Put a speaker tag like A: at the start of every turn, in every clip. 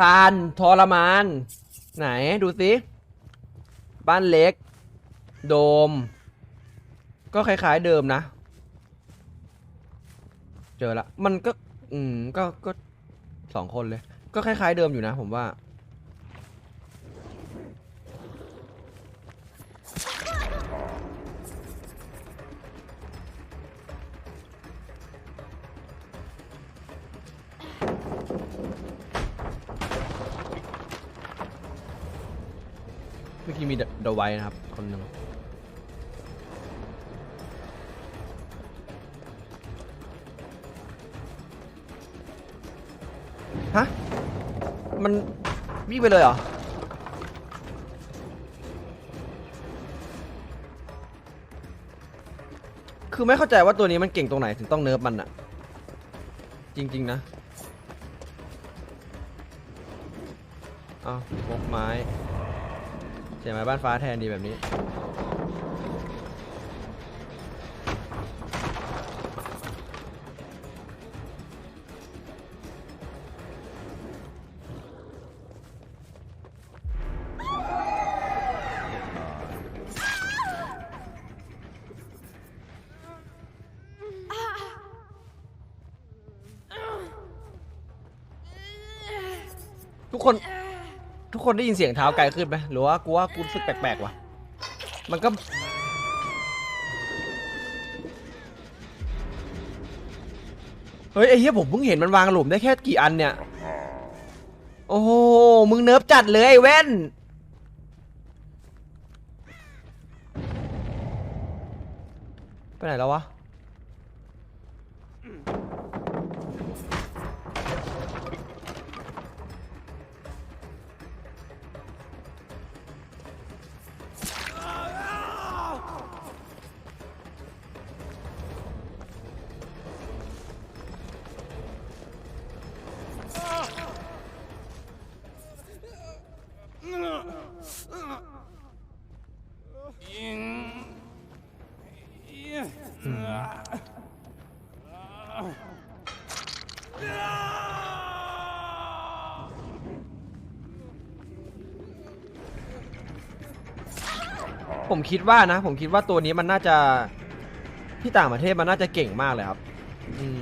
A: ทานทรมาน ไหนดูสิบ้านเล็ก โดม ก็คล้าย ๆเดิมนะ เจอละ มันก็ อืมก็ก็สองคนเลย ก็คล้าย ๆเดิมอยู่นะผมว่า มื่อกี้มีเดอะไว้นะครับ คนหนึ่งฮะ มันวิ่งไปเลยเหรอ คือไม่เข้าใจว่าตัวนี้มันเก่งตรงไหนถึงต้องเนิร์ฟมันอะจริง ๆ นะ อ้าวพกไม้ เสียไม้บ้านฟ้าแทนดีแบบนี้ ทุกคน ทุกคนได้ยินเสียงเท้าไกลขึ้นไหมหรือว่ากูว่ากูรู้สึกแปลกๆวะมันก็ เฮ้ยไอ้เหี้ยผมเพิ่งเห็นมันวางหลุมได้แค่กี่อันเนี่ย โอ้โห มึงเนิร์ฟจัดเลยไอ้แว่น ไปไหนแล้ววะ ผมคิดว่านะ ผมคิดว่าตัวนี้มันน่าจะที่ต่างประเทศมันน่าจะเก่งมากเลยครับ อืม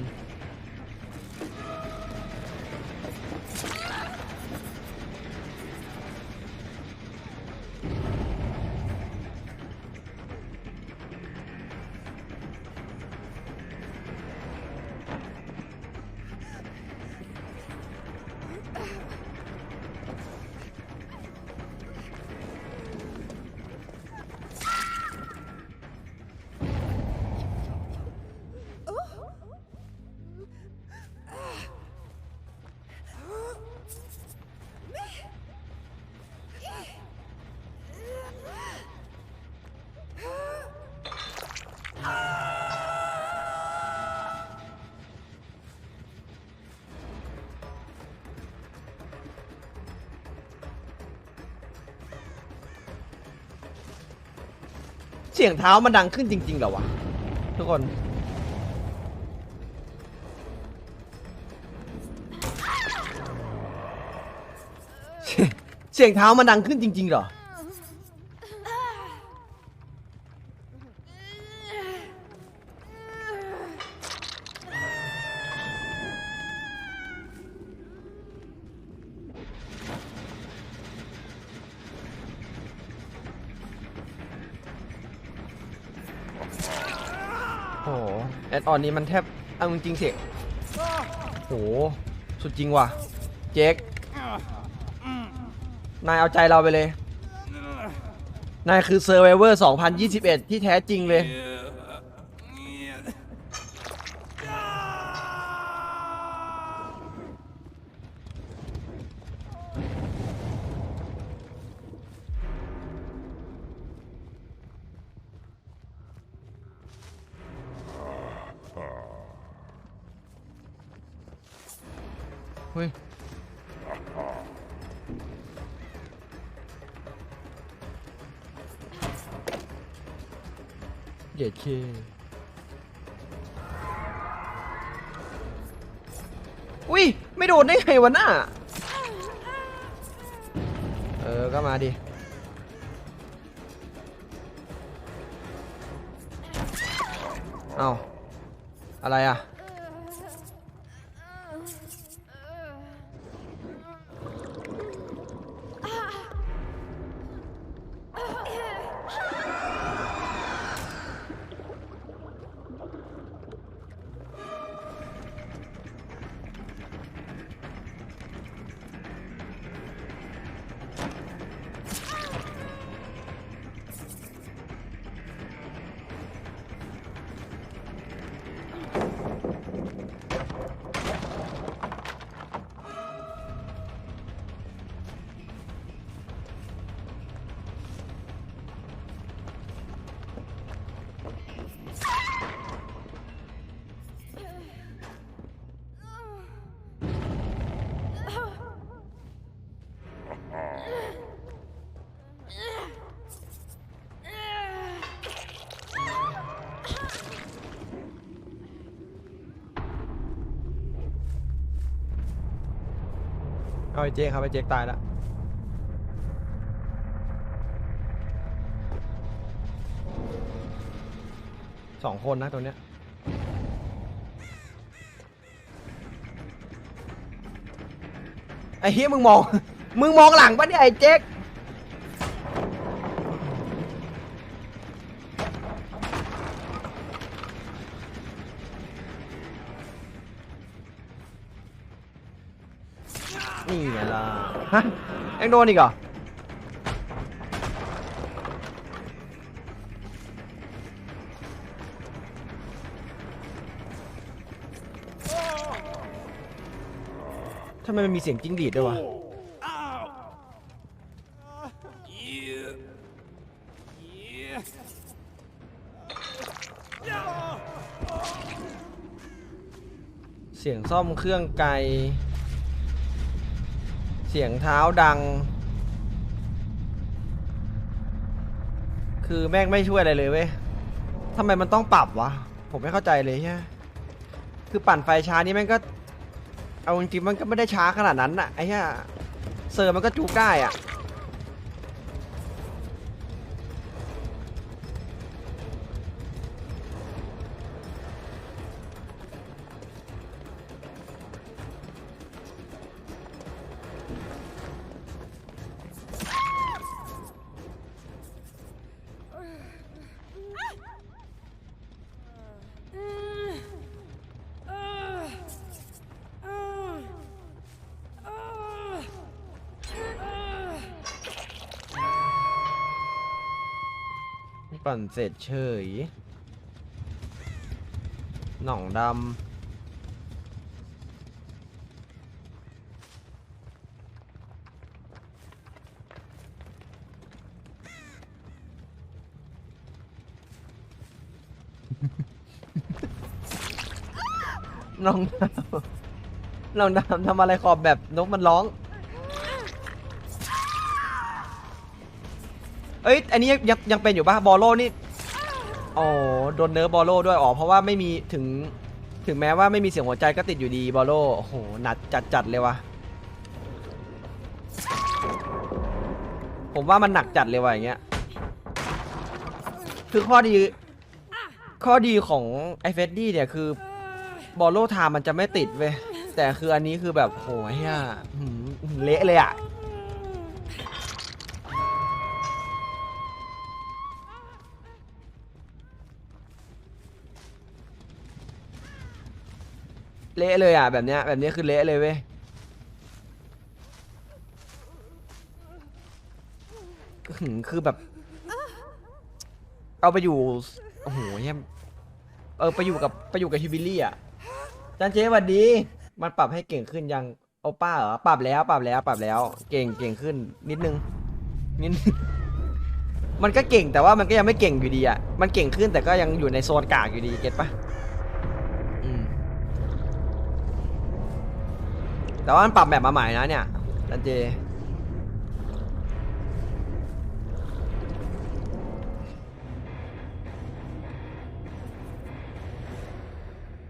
A: เสียงเท้ามันดังขึ้นจริงๆเหรอวะ ทุกคน เสียงเท้ามันดังขึ้นจริงๆเหรอ แอดออนนี้มันแทบเอาจริงๆเสียโห สุดจริงว่ะ เจ๊กนายเอาใจเราไปเลย นายคือเซอร์ไวเวอร์ 2021 ที่แท้จริงเลย ฮ้ยเหยียดเคอุ้ย ไม่โดนได้ไงวะน่ะก็มาดิเอาอะไรอะ เอาไอ้เจ๊ครับไอ้เจ๊กตายแล้วสองคนนะตัวเนี้ยไอ้เฮียมึงมอง มึงมองหลังปะเนี่ยไอ้เจ๊ก ไงล่ะ ฮะเอ็งโดนอีกเหรอทำไมมันมีเสียงจิ้งหรีดด้วยวะ เสียงซ่อมเครื่องไกล เสียงเท้าดัง คือแม่งไม่ช่วยอะไรเลยเว้ยทำไมมันต้องปรับวะ ผมไม่เข้าใจเลยใช่คือปั่นไฟช้านี่แม่งก็ เอาจริงๆมันก็ไม่ได้ช้าขนาดนั้นน่ะไอ้เหี้ยเซอร์มันก็จูกได้อะ ปั่นเสร็จเฉย หน่องดำน้องดำน้องดำทำอะไรขอบแบบนกมันร้อง อ้ย อันนี้ยังยังเป็นอยู่ปะบอลโลนี่อ๋อโดนเนิร์ฟบอลโลด้วยอ๋อเพราะว่าไม่มีถึงถึงแม้ว่าไม่มีเสียงหัวใจก็ติดอยู่ดีบอลโลโอ้โหหนักจัดจัดๆเลยวะผมว่ามันหนักจัดเลยว่ะอย่างเงี้ยคือข้อดี ข้อดีของไอเฟดดี้เนี่ยคือบอลโลทม์มันจะไม่ติดเว้ยแต่คืออันนี้คือแบบโหเฮียเละเลยอะ เละเลยอะแบบเนี้ยแบบนี้คือเละเลยเว้ยหึคือแบบ เอาไปอยู่โอ้โหเหี้ยเออไปอยู่กับไปอยู่กับฮิบิลลี่อะจันเจสวัสดี มันปรับให้เก่งขึ้นยังโอป้าเหรอปรับแล้วปรับแล้วปรับแล้ว เก่งเก่งขึ้น นิดนึงนิดนึง มันก็เก่งแต่ว่ามันก็ยังไม่เก่งอยู่ดีอะ มันเก่งขึ้นแต่ก็ยังอยู่ในโซนกากอยู่ดีเก็ตปะอืม แต่ว่ามันปรับแบบมาใหม่นะเนี่ยจันเจ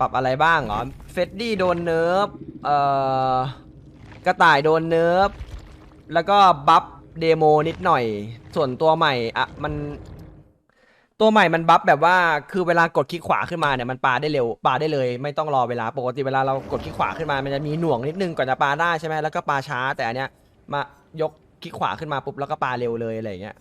A: ปรับอะไรบ้างเหรอ เฟดดี้โดนเนิร์ฟเอ่อกระต่ายโดนเนิร์ฟแล้วก็บัฟเดโมนิดหน่อย ส่วนตัวใหม่อะมัน ตัวใหม่มันบัฟแบบว่าคือเวลากดคลิกขวาขึ้นมาเนี่ยมันปาได้เร็วปาได้เลย ไม่ต้องรอเวลาปกติเวลาเรากดคลิกขวาขึ้นมา มันจะมีหน่วงนิดนึงก่อนจะปาได้ใช่ไหมแล้วก็ปาช้า แต่อันเนี้ยมายกคลิกขวาขึ้นมาปุ๊บแล้วก็ปาเร็วเลยอะไรอย่างเงี้ย